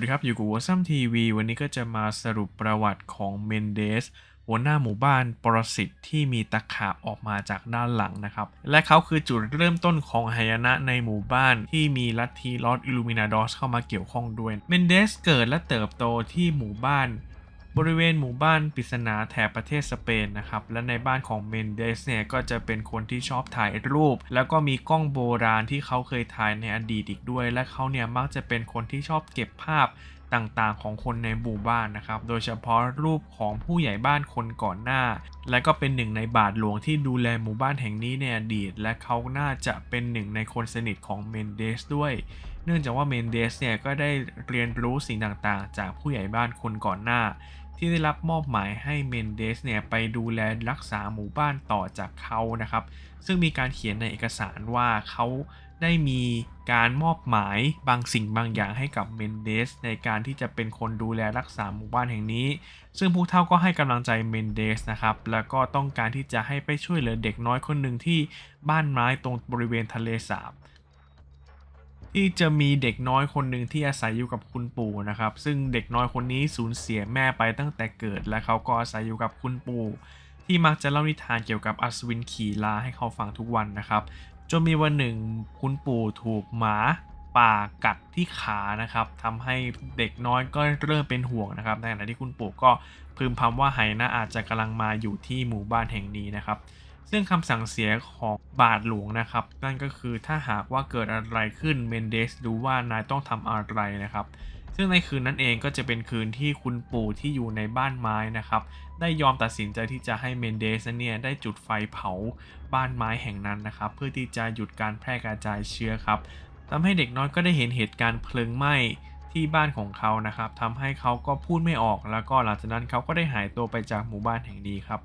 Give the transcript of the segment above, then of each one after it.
วัสดีครับ อยู่กับวอซัมทีวีวันนี้ก็จะมาสรุปประวัติของเมนเดสหัวหน้าหมู่บ้านปรสิตที่มีตะขาบออกมาจากด้านหลังนะครับ และเขาคือจุดเริ่มต้นของหายนะในหมู่บ้านที่มีลัทธิลอสอิลูมินาดอสเข้ามาเกี่ยวข้องด้วยเมนเดสเกิดและเติบโตที่หมู่บ้าน บริเวณหมู่บ้านปริศนาแถบประเทศสเปนนะครับ และในบ้านของเมนเดสเนี่ยก็จะเป็นคนที่ชอบถ่ายรูป แล้วก็มีกล้องโบราณที่เขาเคยถ่ายในอดีตอีกด้วย และเขาเนี่ยมักจะเป็นคนที่ชอบเก็บภาพต่างๆ ของคนในหมู่บ้านนะครับ โดยเฉพาะรูปของผู้ใหญ่บ้านคนก่อนหน้า และก็เป็นหนึ่งในบาทหลวงที่ดูแลหมู่บ้านแห่งนี้ในอดีต และเขาน่าจะเป็นหนึ่งในคนสนิทของเมนเดสด้วย เนื่องจากว่าเมนเดสเนี่ยก็ได้เรียนรู้สิ่งต่างๆ จากผู้ใหญ่บ้านคนก่อนหน้า ที่ได้รับมอบหมายให้เมนเดสเนี่ยไปดูแลรักษาหมู่บ้านต่อจากเขานะครับ ซึ่งมีการเขียนในเอกสารว่าเขาได้มีการมอบหมายบางสิ่งบางอย่างให้กับเมนเดสในการที่จะเป็นคนดูแลรักษาหมู่บ้านแห่งนี้ ซึ่งผู้เฒ่าก็ให้กำลังใจเมนเดสนะครับ แล้วก็ต้องการที่จะให้ไปช่วยเหลือเด็กน้อยคนหนึ่งที่บ้านไม้ตรงบริเวณทะเลสาบ ที่จะมีเด็กน้อยคนหนึ่งที่อาศัยอยู่กับคุณปู่นะครับ ซึ่งเด็กน้อยคนนี้สูญเสียแม่ไปตั้งแต่เกิด และเขาก็อาศัยอยู่กับคุณปู่ที่มักจะเล่านิทานเกี่ยวกับอัศวินขี่ลาให้เขาฟังทุกวันนะครับจนมีวันหนึ่งคุณปู่ถูกหมาป่ากัดที่ขานะครับทำให้เด็กน้อยก็เริ่มเป็นห่วงนะครับ ในขณะที่คุณปู่ก็พึมพำว่าไหนะอาจจะกำลังมาอยู่ที่หมู่บ้านแห่งนี้นะครับ ซึ่งคำสั่งเสียของบาทหลวงนะครับ นั่นก็คือถ้าหากว่าเกิดอะไรขึ้นเมนเดสรู้ว่านายต้องทำอะไรนะครับ ซึ่งในคืนนั้นเองก็จะเป็นคืนที่คุณปู่ที่อยู่ในบ้านไม้นะครับ ได้ยอมตัดสินใจที่จะให้เมนเดสเนี่ยได้จุดไฟเผาบ้านไม้แห่งนั้นนะครับ เพื่อที่จะหยุดการแพร่กระจายเชื้อครับทำให้เด็กน้อยก็ได้เห็นเหตุการณ์เพลิงไหม้ที่บ้านของเขานะครับทำให้เขาก็พูดไม่ออก แล้วก็หลังจากนั้นเขาก็ได้หายตัวไปจากหมู่บ้านแห่งนี้ครับ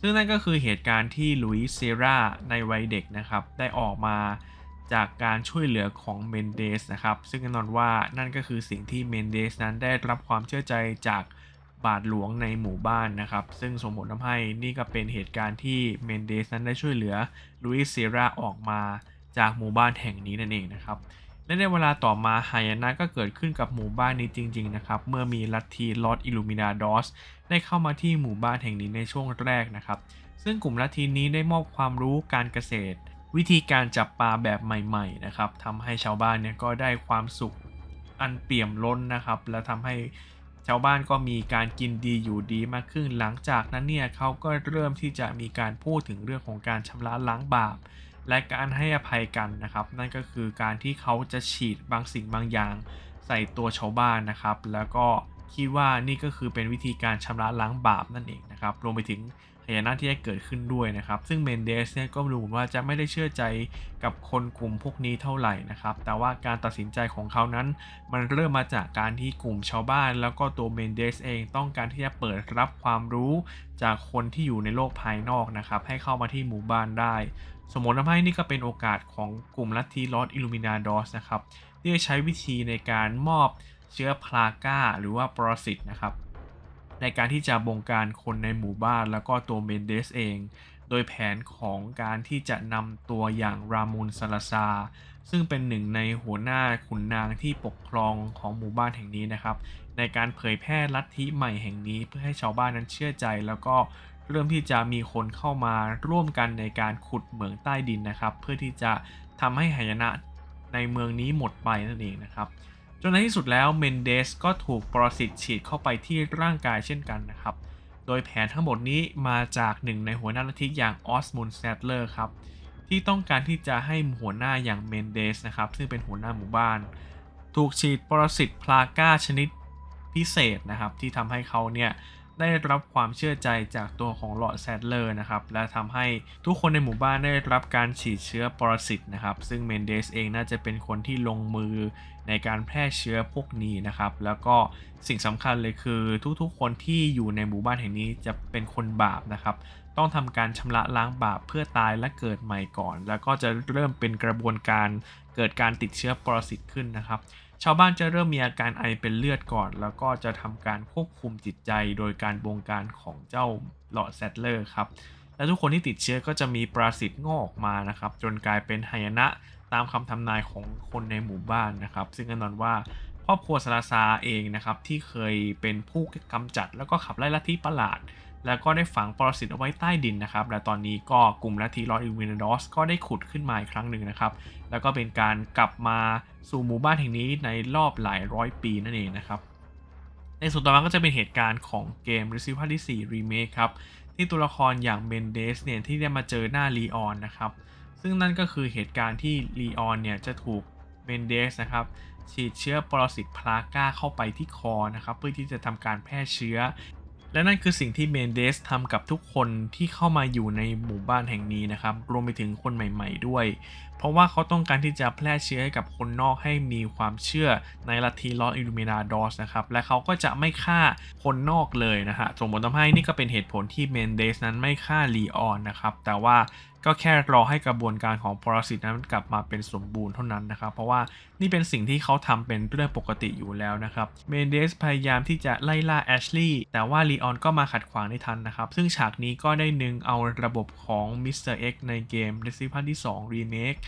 ซึ่งนั่นก็คือเหตุการณ์ที่ลุยเซราในวัยเด็กนะครับ ได้ออกมาจากการช่วยเหลือของเมนเดสนะครับ ซึ่งแน่นอนว่านั่นก็คือสิ่งที่เมนเดสนั้นได้รับความเชื่อใจจากบาทหลวงในหมู่บ้านนะครับ ซึ่งสมมติทำให้นี่ก็เป็นเหตุการณ์ที่เมนเดสนั้นได้ช่วยเหลือลุยเซราออกมาจากหมู่บ้านแห่งนี้นั่นเองนะครับ และในเวลาต่อมาหายนะก็เกิดขึ้นกับหมู่บ้านนี้จริง ๆ นะครับ เมื่อมีลัทธิลอดอิลูมินาดอสได้เข้ามาที่หมู่บ้านแห่งนี้ในช่วงแรกนะครับ ซึ่งกลุ่มลัทธินี้ได้มอบความรู้การเกษตร วิธีการจับปลาแบบใหม่ ๆ นะครับทำให้ชาวบ้านเนี่ยก็ได้ความสุขอันเปี่ยมล้นนะครับ และทำให้ชาวบ้านก็มีการกินดีอยู่ดีมากขึ้น หลังจากนั้นเนี่ยเขาก็เริ่มที่จะมีการพูดถึงเรื่องของการชำระล้างบาป และการให้อภัยกันนะครับ นั่นก็คือการที่เขาจะฉีดบางสิ่งบางอย่าง ใส่ตัวชาวบ้านนะครับ แล้วก็คิดว่านี่ก็คือเป็นวิธีการชำระล้างบาปนั่นเองนะครับ รวมไปถึงหายนะที่จะเกิดขึ้นด้วยนะครับ ซึ่งเมนเดสเนี่ยก็รู้ว่าจะไม่ได้เชื่อใจกับคนกลุ่มพวกนี้เท่าไหร่นะครับ แต่ว่าการตัดสินใจของเขานั้น มันเริ่มมาจากการที่กลุ่มชาวบ้าน แล้วก็ตัวเมนเดสเองต้องการที่จะเปิดรับความรู้จากคนที่อยู่ในโลกภายนอกนะครับ ให้เข้ามาที่หมู่บ้านได้ สมมติทำให้นี่ก็เป็นโอกาสของกลุ่มลัทธิลอสอิลูมินาดอสนะครับที่จะใช้วิธีในการมอบเชื้อพลาก้าหรือว่าปรสิตนะครับ ในการที่จะบงการคนในหมู่บ้านแล้วก็ตัวเมนเดสเอง โดยแผนของการที่จะนำตัวอย่างรามูนซาลาซา ซึ่งเป็นหนึ่งในหัวหน้าขุนนางที่ปกครองของหมู่บ้านแห่งนี้นะครับ ในการเผยแพร่ลัทธิใหม่แห่งนี้เพื่อให้ชาวบ้านนั้นเชื่อใจแล้วก็ เริ่มที่จะมีคนเข้ามาร่วมกันในการขุดเหมืองใต้ดินนะครับ เพื่อที่จะทำให้หายนะในเมืองนี้หมดไปนั่นเองนะครับ จนในที่สุดแล้วเมนเดสก็ถูกปรสิตฉีดเข้าไปที่ร่างกายเช่นกันนะครับ โดยแผนทั้งหมดนี้มาจากหนึ่งในหัวหน้าลัทธิอย่างออสมุนแซดเลอร์ครับที่ต้องการที่จะให้หัวหน้าอย่างเมนเดสนะครับซึ่งเป็นหัวหน้าหมู่บ้าน ถูกฉีดปรสิตพลาก้าชนิดพิเศษนะครับ ที่ทำให้เขาเนี่ย ได้รับความเชื่อใจจากตัวของหลอดแซดเลอร์นะครับ และทำให้ทุกคนในหมู่บ้านได้รับการฉีดเชื้อปรสิตนะครับ ซึ่งเมนเดสเองน่าจะเป็นคนที่ลงมือในการแพร่เชื้อพวกนี้นะครับ แล้วก็สิ่งสำคัญเลยคือทุกๆ คนที่อยู่ในหมู่บ้านแห่งนี้จะเป็นคนบาปนะครับ ต้องทำการชำระล้างบาปเพื่อตายและเกิดใหม่ก่อน แล้วก็จะเริ่มเป็นกระบวนการเกิดการติดเชื้อปรสิตขึ้นนะครับ ชาวบ้านจะเริ่มมีอาการไอเป็นเลือดก่อน แล้วก็จะทำการควบคุมจิตใจโดยการบงการของเจ้าหลอดแซดเลอร์ครับ และทุกคนที่ติดเชื้อก็จะมีปราสิตงอกออกมานะครับ จนกลายเป็นหายนะตามคำทำนายของคนในหมู่บ้านนะครับ ซึ่งแน่นอนว่าพครอบครัวซาลาซาเองนะครับที่เคยเป็นผู้กำจัดแล้วก็ขับไล่ลัทธิประหลาด แล้วก็ได้ฝังปรสิตเอาไว้ใต้ดินนะครับ และตอนนี้ก็กลุ่มลัทธิลอร์อิวินดอสก็ได้ขุดขึ้นมาอีกครั้งหนึ่งนะครับ แล้วก็เป็นการกลับมาสู่หมู่บ้านแห่งนี้ในรอบหลายร้อยปีนั่นเองนะครับ ในส่วนต่อมาก็จะเป็นเหตุการณ์ของเกม Resident Evil ที่ 4 Remake ครับ ที่ตัวละครอย่างเมนเดสเนี่ยที่ได้มาเจอหน้าลีออนนะครับ ซึ่งนั่นก็คือเหตุการณ์ที่ลีออนเนี่ยจะถูกเมนเดสนะครับฉีดเชื้อปรสิตพลาก้าเข้าไปที่คอนะครับ เพื่อที่จะทำการแพร่เชื้อ และนั่นคือสิ่งที่เมนเดสทำกับทุกคนที่เข้ามาอยู่ในหมู่บ้านแห่งนี้นะครับ รวมไปถึงคนใหม่ ๆ ด้วย เพราะว่าเขาต้องการที่จะแพร่เชื้อให้กับคนนอกให้มีความเชื่อในลัทธิลออิลูมินาดอสนะครับ และเขาก็จะไม่ฆ่าคนนอกเลยนะฮะส่งผลทำให้นี่ก็เป็นเหตุผลที่เมนเดสนั้นไม่ฆ่าลีออนนะครับ แต่ว่า ก็แค่รอให้กระบวนการของปรสิตนั้นกลับมาเป็นสมบูรณ์เท่านั้นนะครับ เพราะว่านี่เป็นสิ่งที่เขาทำเป็นเรื่องปกติอยู่แล้วนะครับเมนเดสพยายามที่จะไล่ล่าแอชลีย์แต่ว่าลีออนก็มาขัดขวางได้ทันนะครับ ซึ่งฉากนี้ก็ได้นึงเอาระบบของ Mr. X ในเกม Resident Evil ที่ 2 Remake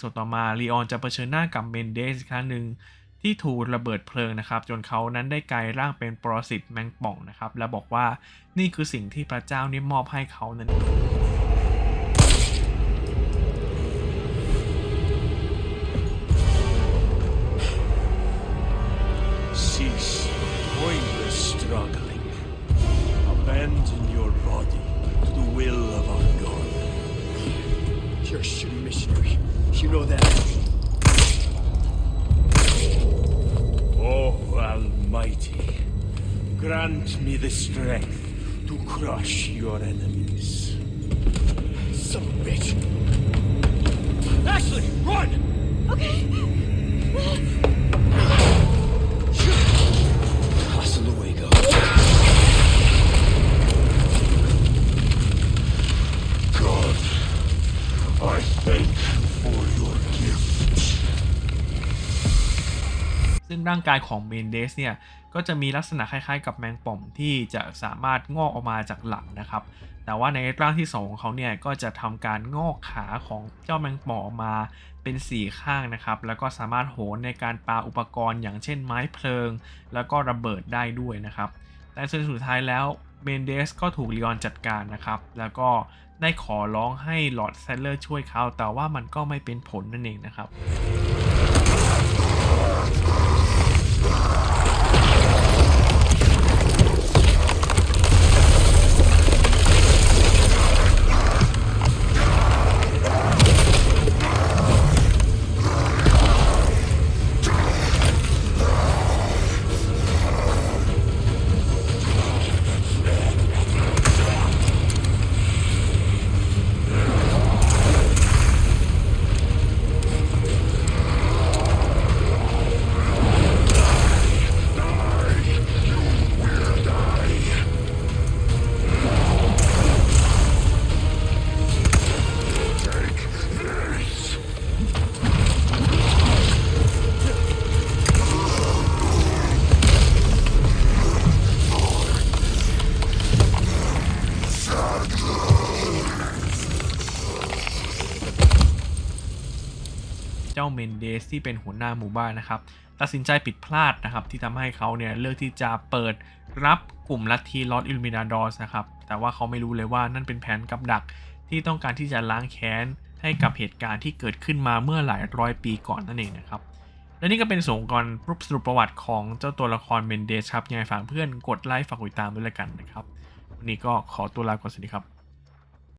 ส่วนต่อมาลีออนจะเผชิญหน้ากับเมนเดสอีกครั้งหนึ่งที่ถูกระเบิดเพลิงนะครับ จนเขานั้นได้กลายร่างเป็นปรสิตแมงป่องนะครับ และบอกว่านี่คือสิ่งที่พระเจ้านี่มอบให้เขานั่นเอง Cease pointless struggling. Abandon your body to the will of our You're a shitty missionary. You know that. Oh, Almighty, grant me the strength to crush your enemies. Son of a bitch! Ashley, run! Hasta ซึ่งร่างกายของเมนเดสเนี่ยก็จะมีลักษณะคล้ายๆ กับแมงป่องที่จะสามารถงอกออกมาจากหลังนะครับ แต่ว่าในร่างที่2ของเขาเนี่ยก็จะทำการงอกขาของเจ้าแมงป่องออกมาเป็น 4 ข้างนะครับ แล้วก็สามารถโหนในการปาอุปกรณ์อย่างเช่นไม้เพลิง แล้วก็ระเบิดได้ด้วยนะครับ แต่สุดท้ายแล้วเมนเดสก็ถูกลีออนจัดการนะครับ แล้วก็ได้ขอร้องให้ลอร์ดแซเลอร์ช่วยเขา แต่ว่ามันก็ไม่เป็นผลนั่นเองนะครับ Yeah. เมนเดสที่เป็นหัวหน้าหมู่บ้านนะครับ ตัดสินใจผิดพลาดนะครับ ที่ทำให้เขาเนี่ยเลือกที่จะเปิดรับกลุ่มลัทธิลอสอิลมินาดอสนะครับ แต่ว่าเขาไม่รู้เลยว่านั่นเป็นแผนกับดักที่ต้องการที่จะล้างแค้นให้กับเหตุการณ์ที่เกิดขึ้นมาเมื่อหลายร้อยปีก่อนนั่นเองนะครับและนี่ก็เป็นส่งก่อนรูปสรุปประวัติของเจ้าตัวละครเมนเดสครับยังไงฝากเพื่อนกดไลค์ฝากกดติดตามด้วยละกันนะครับ วันนี้ก็ขอตัวลาก่อนสวัสดีครับ